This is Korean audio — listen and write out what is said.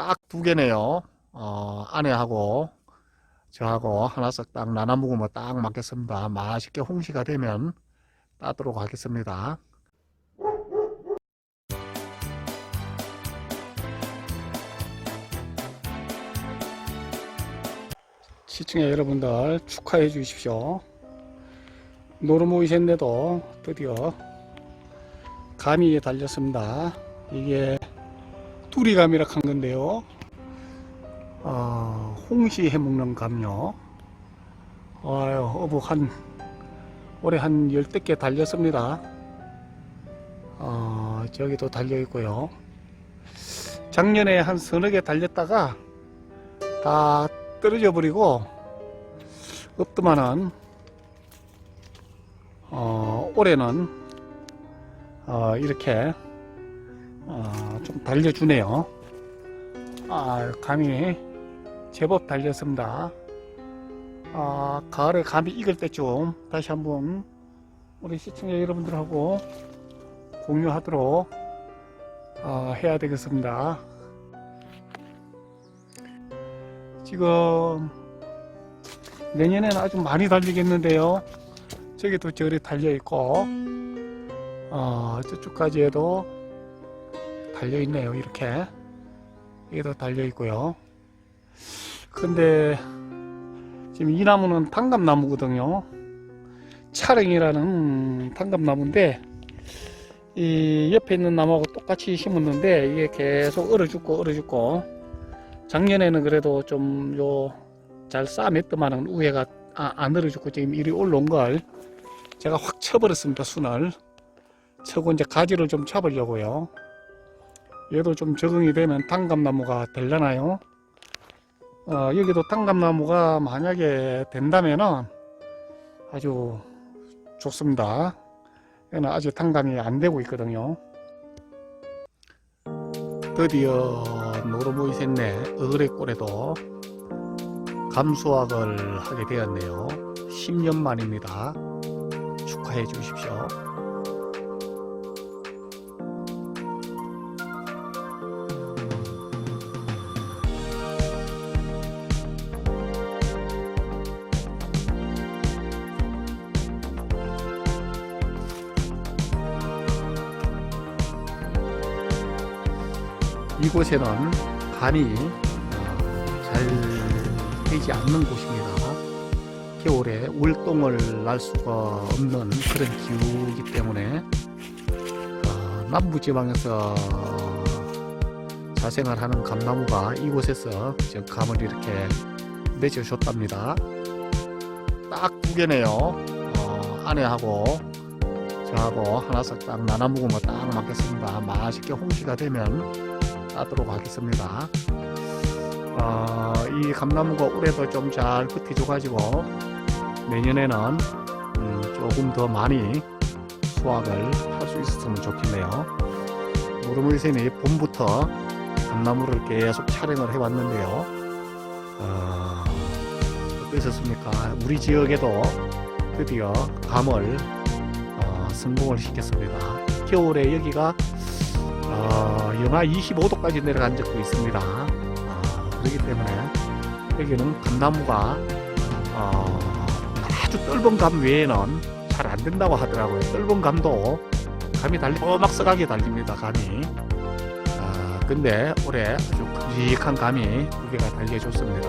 딱 두 개네요. 어, 아내하고 저하고 하나씩 딱 나눠 먹으면 딱 맞겠습니다. 맛있게 홍시가 되면 따도록 하겠습니다. 시청자 여러분들 축하해 주십시오. 노르모이센네도 드디어 감이 달렸습니다. 이게 뚜리감이라 한 건데요. 어, 홍시 해먹는 감요. 아유, 어묵 한, 올해 한 열댓 개 달렸습니다. 어, 저기도 달려있고요. 작년에 한 서너 개 달렸다가 다 떨어져 버리고, 없더만은, 어, 올해는, 어, 이렇게, 어, 좀 달려주네요. 아, 감이 제법 달렸습니다. 아, 가을에 감이 익을 때쯤 다시 한번 우리 시청자 여러분들하고 공유하도록 아, 해야 되겠습니다. 지금 내년에는 아주 많이 달리겠는데요. 저기도 저리 달려 있고, 어, 저쪽까지에도 달려 있네요. 이렇게 여기도 달려 있고요. 근데 지금 이 나무는 탄감나무거든요. 차릉이라는 탄감나무인데 이 옆에 있는 나무하고 똑같이 심었는데 이게 계속 얼어 죽고 얼어 죽고 작년에는 그래도 좀 요 잘 싸맸더만은 우에가 아, 안 얼어 죽고 지금 이리 올라온 걸 제가 확 쳐버렸습니다 순을 쳐고 이제 가지를 좀 잡으려고요. 얘도 좀 적응이 되면 단감나무가 되려나요? 어, 여기도 단감나무가 만약에 된다면은 아주 좋습니다. 얘는 아직 단감이 안 되고 있거든요. 드디어 노르보이 셋네 어그레골에도 감수학을 하게 되었네요. 10년 만입니다. 축하해 주십시오. 이곳에는 간이 어, 잘 되지 않는 곳입니다. 겨울에 울동을 날 수가 없는 그런 기후이기 때문에 어, 남부지방에서 자생을 하는 감나무가 이곳에서 저 감을 이렇게 맺어줬답니다. 딱 두 개네요. 어, 아내하고 저하고 하나씩 딱 나눠 먹으면 딱 맞겠습니다. 맛있게 홍시가 되면 따도록 하겠습니다. 어, 이 감나무가 올해도 좀잘 버텨줘가지고 내년에는 음, 조금 더 많이 수확을 할 수 있었으면 좋겠네요. 무르무이센이 봄부터 감나무를 계속 촬영을 해왔는데요. 어, 어떠셨습니까? 우리 지역에도 드디어 감을 어, 성공을 시켰습니다. 겨울에 여기가 어, 영하 25도까지 내려간 적도 있습니다. 어, 그렇기 때문에 여기는 감나무가 어, 아주 떫은 감 외에는 잘 안 된다고 하더라고요. 떫은 감도 감이 달리 꼬막서하게 달립니다. 감이. 아, 근데 올해 아주 큼직한 감이 두 개가 달려줬습니다.